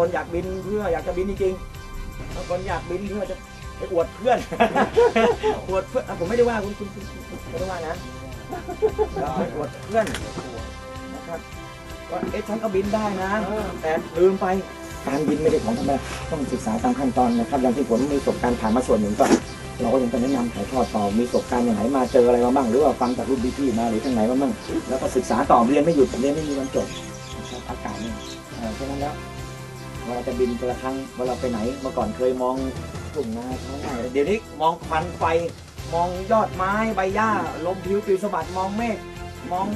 คนอยากบินเพื่ออยากจะบินจริงๆบางคนอยากบินเพื่อจะไปอวดเพื่อน อวดเพื่อนอะผมไม่ได้ว่าคุณคุณคุณคุณไม่ได้ว่านะเราไปอวดเพื่อนนะครับว่าเอ๊ะฉันก็บินได้นะ แต่ลืมไปการบินไม่ได้ของธรรมดาต้องศึกษาตามขั้นตอนนะครับอย่างที่ผมมีประสบการณ์ผ่านมาส่วนหนึ่งก็เราก็ยังจะแนะนำถ่ายทอดต่อมีประสบการณ์อย่างไหนมาเจออะไรมาบ้างหรือว่าฟังจากรุ่นพี่ๆมาหรือทางไหนมาบ้างแล้วก็ศึกษาต่อเรียนไม่หยุดเรียนไม่มีวันจบนะครับอากาศเนี่ยเอ่อเพราะฉะนั้นแล้วเวลาจะบินแต่ละครั้งเวลาไปไหนเมื่อก่อนเคยมองทุ่งนาท้องไร่เดี๋ยวนี้มองควันไฟมองยอดไม้ใบหญ้าลมพิวปิวสะบัดมองเมฆมอง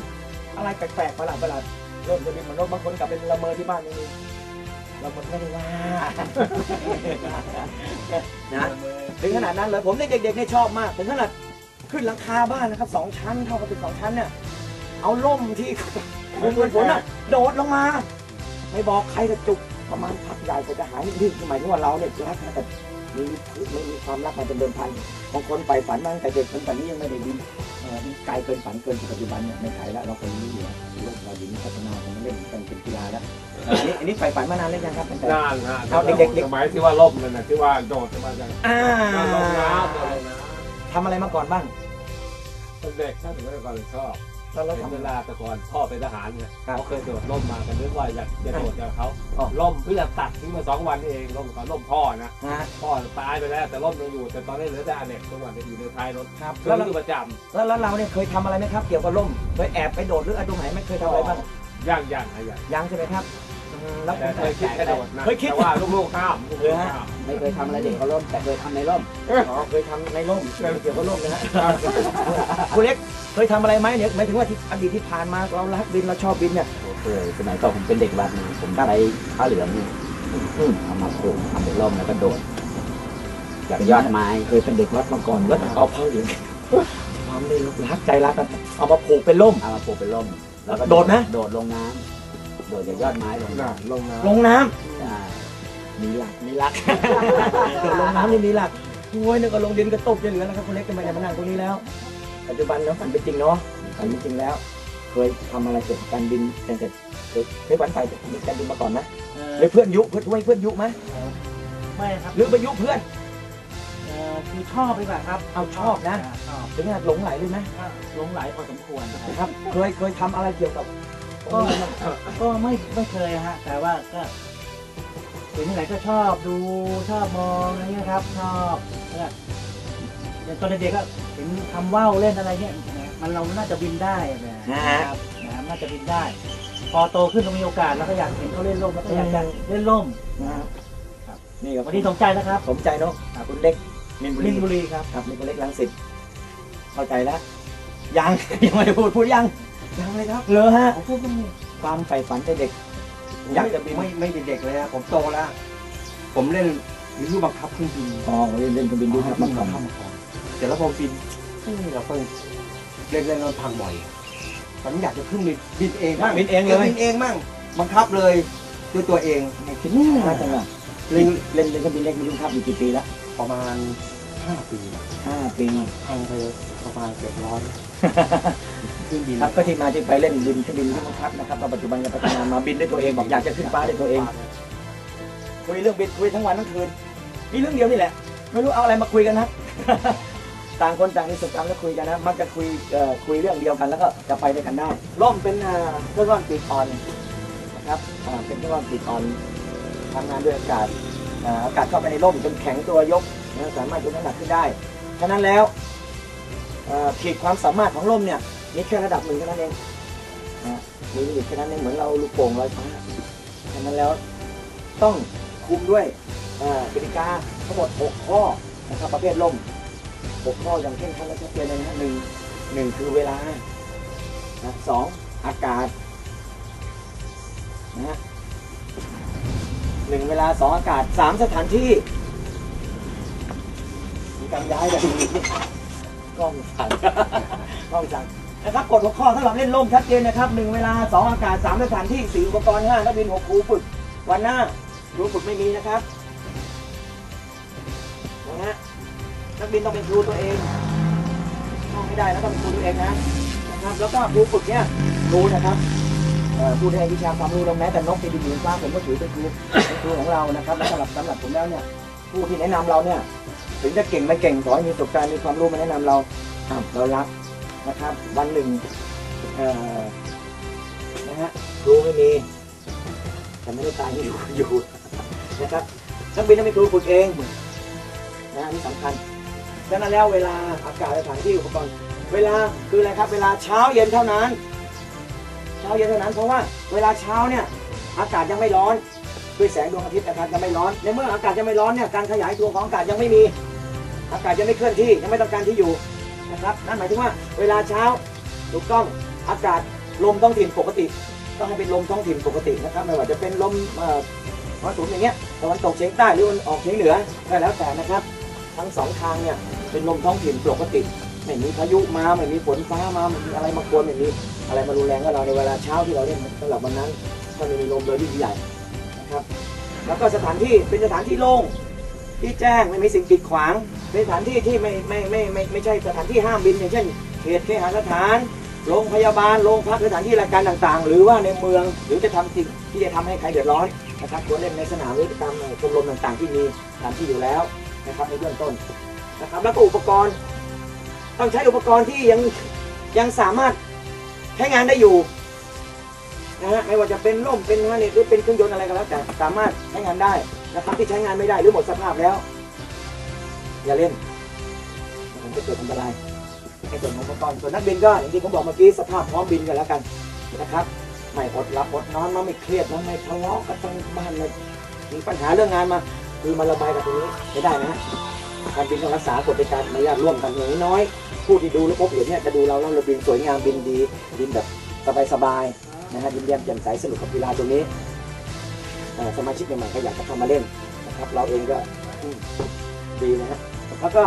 อะไรแปลกๆประหลาดประหลาดเริ่มจะบินเหมือนนกบางคนกลับเป็นละเมอที่บ้านนี่ละเมอไม่ได้ว่านะถึงขนาดนั้นเลยผมเด็กๆเนี่ยชอบมากถึงขนาดขึ้นหลังคาบ้านนะครับสองชั้นเข้ากับตึกสองชั้นเนี่ยเอาล่มที่คุมกันฝนอะโดดลงมา ไม่บอกใครกระจุก ประมาณพักใหญ่กว่าจะหายนี่คือหมายถึงว่าเราเนี่ยรักนะแต่มีไม่มีความรักมาเป็นเดิมพันบางคนไปฝันมาตั้งแต่เด็กจนตอนนี้ยังไม่ได้บินเอ่อไกลเกินฝันเกินปัจจุบันเนี่ยไม่ไกลแล้วเราเคยรู้อยู่แล้วโลกเราอยู่นี่พัฒนาของเล่นกันเป็นกีฬาแล้วอันนี้อันนี้ใฝ่ฝันมานานแล้วยังครับตั้งแต่นานฮะเอาเด็กๆสมัยที่ว่าล่มนั่นนะที่ว่าโดดขึ้นมาจากอ่าลงน้ำลงน้ทำอะไรมาก่อนบ้างำเป็นเด็กท่านถึงได้ก่อนเลยชอบ แล้วเราเป็นทำเวลาแต่ก่อนพ่อเป็นทหารไงครับเขาเคยโดดล่มมากันนึกว่าอยากจะโดดจากเขาอ๋อล่มเพื่อตัดทิ้งมาสองวันนี่เองล่มก่อนล่มพ่อนะนะฮะ พ่อตายไปแล้วแต่ล่มยังอยู่ แต่ตอนนี้เหลือแต่อเนกทุกวันนี้อยู่ในท้ายรถครับ แล้แล้ววเราอยู่ประจแล้วแล้วเราเนี่ยเคยทำอะไรไหมครับ เกี่ยวกับล่มเคยแอบไปโดดหรืออะไรตรงไหนไม่เคยทำอะไรบ้างำย่างย่างอะไรอย่างยังใช่ไหมครับอืม แล้วแต่เคยคิดกระโดดนะเคยคิดแต่ว่าลูกๆห้ามลูกเหรอๆฮะห้ามไม่เคยทำอะไรเด็กเขาล่มแต่เคยทำในร่มอ๋อเคยทำในร่มเกี่ยวกับร่มนะฮะคุณเล็กเคยทำอะไรไหมเนี่ยหมายถึงว่าที่อดีตที่ผ่านมาเรารักบินเราชอบบินเนี่ยเคยสมัยก่อนผมเป็นเด็กวัดนะผมใช้ผ้าเหลืองนี่อืมเอามาผูกทำเป็นร่มแล้วก็โดดจากยอดไม้เคยเป็นเด็กวัดมาก่อนแล้วเอาผ้าเหลืองความได้รักใจรักกันเอามาผูกเป็นร่มเอามาผูกเป็นร่มแล้วก็โดดไหมโดดลงน้ำ โดดจากยอดไม้ลงน่ะน้ลงน้ลงน้ำำใช่มีหลักมีหลักเกิดลงน้ำนี่มีหลักโอ้ยนึกว่าลงดินก็ตกจะเหลือนะครับคุณเล็กทำไมจะมานั่งตรงนี้แล้ว ปัจจุบันแล้วฝันเป็นจริงเนาะฝันเป็นจริงแล้ว เคยทำอะไรเกี่ยวกับการบินตั้งแต่เคยเคยฝันไปมีการบินมาก่อนไหมหรือเพื่อนยุเพื่อนช่วยเพื่อนยุไหมไม่ครับหรือไปยุเพื่อน เอ่อคือชอบไปแบบครับเอาชอบนะ ชอบถึงขนาดหลงไหลเลยไหม ก็หลงไหลพอสมควรนะครับนะครับเคยเคยทำอะไรเกี่ยวกับ ก็ก็ไม่ไม่เคยฮะ แต่ว่าก็เห็นที่ไหนก็ชอบดูชอบมองอะไรเงี้ยครับ ชอบเนี่ยอย่างตอนเด็กๆก็เห็นทำว่าวเล่นอะไรเงี้ยนะมันเราน่าจะบินได้นะครับนะน่าจะบินได้ พอโตขึ้นเรามีโอกาสแล้วก็อยากเห็นเขาเล่นร่มแล้วก็อยากจะเล่นร่มนะครับนี่ครับวันนี้สนใจนะครับ สมใจเนาะอะคุณเล็กมินบุมิรีนบุรีครับครับนี่คุณเล็กลังสิตเข้าใจแล้วยังยังไม่ได้พูดพูดยัง ยังเลยครับเหรอฮะ ผมพูดตรงนี้ความใฝ่ฝันแต่เด็ก อยากจะบิน ไม่ไม่เด็กๆเลยนะผมโตแล้ว ผมเล่นวิทยุบังคับเครื่องบินอ๋อเล่นเล่นเครื่องบินดูครับมาก่อนแต่แล้วพอบินเฮ้ยเราก็เล่นเล่นแล้วพังบ่อยตอนนี้อยากจะขึ้นบินบินเองบ้างบินเองเลย บินเองบ้างบังคับเลยด้วยตัวเองคิดน่าจังอะเล่นเล่นเล่นเครื่องบินเล็กมีลูกครับอยู่กี่ปีแล้วประมาณห้าปีห้าปีพังไปประมาณเกือบร้อย ขึ้นบินครับก็ที่มาที่ไปเล่นบินเครื่องบินที่บังคับนะครับก็ปัจจุบันก็พัฒนามาบินด้วยตัวเองบอกอยากจะขึ้นฟ้าด้วยตัวเองคุยเรื่องบินคุยทั้งวันทั้งคืนมีเรื่องเดียวนี่แหละ ไม่รู้เอาอะไรมาคุยกันนะต่างคนต่างมีประสบการแล้วคุยกันนะมักจะคุยเอ่อคุยเรื่องเดียวกันแล้วก็จะไปด้วยกันได้ร่มเป็นอ่าเครื่องร่อนติดออนนะครับอ่าเป็นเครื่องร่อนติดออนทำงานด้วยอากาศอ่าอากาศเข้าไปในร่มจนแข็งตัวยกนะสามารถยกน้ำหนักขึ้นได้ฉะนั้นแล้ว ขีดความสามารถของร่มเนี่ยมีแค่ระดับหนึ่งเท่านั้นเองนะมีลิมิตแค่นั้นเองเหมือนเราลูกโป่งลอยฟ้าฉะนั้นแล้วต้องคุมด้วยกติกาทั้งหมด 6 ข้อนะครับประเภทร่มหกข้ออย่างเช่นขั้นและชัดเจนเลยนะหนึ่งหนึ่งคือเวลาสองอากาศนะฮะหนึ่งเวลาสองอากาศสามสถานที่มีการย้ายกัน กล้องสั่นกล้องสั่นนะครับกฎหกข้อสำหรับเล่นร่มชัดเจนนะครับหนึ่งเวลาสองอากาศสามสถานที่สี่อุปกรณ์ห้านักบินหกครูฝึก วันหน้าครูฝึกไม่มีนะครับนะฮะนักบินต้องเป็นครูตัวเองต้องไม่ได้แล้วต้องเป็นครูตัวเองนะนะครับแล้วก็ครูฝึกเนี่ยรู้นะครับผู้ที่ให้วิชาความรู้เราแม้แต่นกในดินหรือฟ้าผมก็ถือเป็นครูเป็นครูของเรานะครับและสำหรับสำหรับผมแล้วเนี่ยผู้ที่แนะนำเราเนี่ย ถึงจะเก่งไม่เก่งขอให้มีประสบการณ์มีความรู้มาแนะนำเราเรารับนะครับ วันหนึ่งนะฮะรู้ไม่มีแต่ไม่ได้ตายอยู่อยู่นะครับนักบินต้องมีครูฝึกเองนะนี่สำคัญฉะนั้นแล้วเวลาอากาศสถานที่อุปกรณ์เวลาคืออะไรครับ เวลาเช้าเย็นเท่านั้น เช้าเย็นเท่านั้นเพราะว่าเวลาเช้าเนี่ยอากาศยังไม่ร้อนด้วยแสงดวงอาทิตย์นะครับยังไม่ร้อนในเมื่ออากาศยังไม่ร้อนเนี่ยการขยายตัวของอากาศยังไม่มี อากาศยังไม่เคลื่อนที่ยังไม่ต้องการที่อยู่นะครับนั่นหมายถึงว่าเวลาเช้าถูกต้องอากาศลมท้องถิ่นปกติ ต้องให้เป็นลมท้องถิ่นปกตินะครับไม่ว่าจะเป็นลมมรสุมอย่างเงี้ยตะวันตกเฉียงใต้หรือมันออกเฉียงเหนือก็แล้วแต่นะครับ ทั้งสองทางเนี่ยเป็นลมท้องถิ่นปกติไม่มีพายุมาไม่มีฝนฟ้ามาไม่มีอะไรมากวนไม่มีอะไรมารุนแรงกับเราในเวลาเช้าที่เราเล่นสำหรับวันนั้นก็ไม่มีลมเลยที่ใหญ่นะครับแล้วก็สถานที่เป็นสถานที่โล่ง ที่แจ้งไม่มีสิ่งกีดขวางเป็นสถานที่ที่ไม่ไม่ไม่ไม่ไม่ใช่สถานที่ห้ามบินอย่างเช่นเขตเคหสถานโรงพยาบาลโรงพักสถานที่ราชการต่างๆ หรือว่าในเมืองหรือจะทำสิ่งที่จะทำให้ใครเดือดร้อนนะครับควรเล่นในสนามหรือตามชมรมต่างๆ ที่มีสถานที่อยู่แล้วนะครับในเบื้องต้นนะครับแล้วก็อุปกรณ์ ต้องใช้อุปกรณ์ที่ยังยังสามารถใช้งานได้อยู่นะฮะไม่ว่าจะเป็นร่มเป็นฮาเนสหรือเป็นเครื่องยนต์อะไรก็แล้วแต่สามารถใช้งานได้ นะครับที่ใช้งานไม่ได้หรือหมดสภาพแล้ว อย่าเล่นมันจะเกิดอันตรายในส่วนของอุปกรณ์ส่วนนักบินก็อย่างที่ผมบอกเมื่อกี้สภาพพร้อมบินกันแล้วกันนะครับไม่อดหลับอดนอนมาไม่เครียดมาไม่ทะเลาะกันทั้งบ้านเลยมีปัญหาเรื่องงานมา คือมาระบายกับตรงนี้ไม่ได้นะการบินต้องรักษากฎในการมารยาทร่วมกันอย่างน้อยผู้ที่ดูและพบเห็นเนี่ยจะดูเราแล้วเราบินสวยงามบินดีบินแบบสบายๆนะฮะยิ้มแย้มแจ่มใสสนุกกับกีฬาตรงนี้ สมาชิกใหม่ๆก็อยากจะเข้ามาเล่นนะครับ เราเองก็ดีนะฮะแล้วก็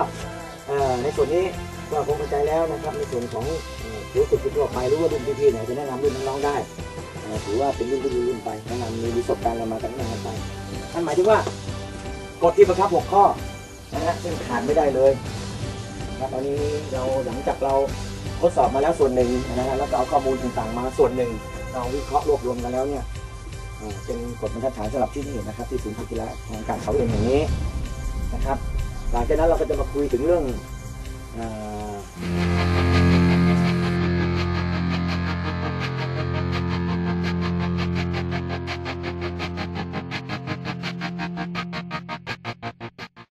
ในส่วนนี้ก็คงเข้าใจแล้วนะครับ ในส่วนของเอ่อรู้สึกทั่วไปรู้ว่ารุ่นพี่ๆไหนจะแนะนำรุ่นน้องๆได้ถือว่าเป็นรุ่นรุ่รุ่นไปแนะนำมีประสบการณ์มากันแนะนำกันไปนั่นหมายถึงว่ากฎที่บังคับหกข้อนะฮะซึ่งขาดไม่ได้เลยนะครับตอนนี้เราหลังจากเราทดสอบมาแล้วส่วนหนึ่งนะฮะแล้วก็เอาข้อมูลต่างๆมาส่วนหนึ่งเราวิเคราะห์รวบรวมกันแล้วเนี่ย เป็นกฎบรรทัดฐานสำหรับที่นี่นะครับ ที่ศูนย์กีฬาทางการเขาเองแห่งนี้นะครับ หลังจากนั้นเราก็จะมาคุยถึงเรื่องอ่อ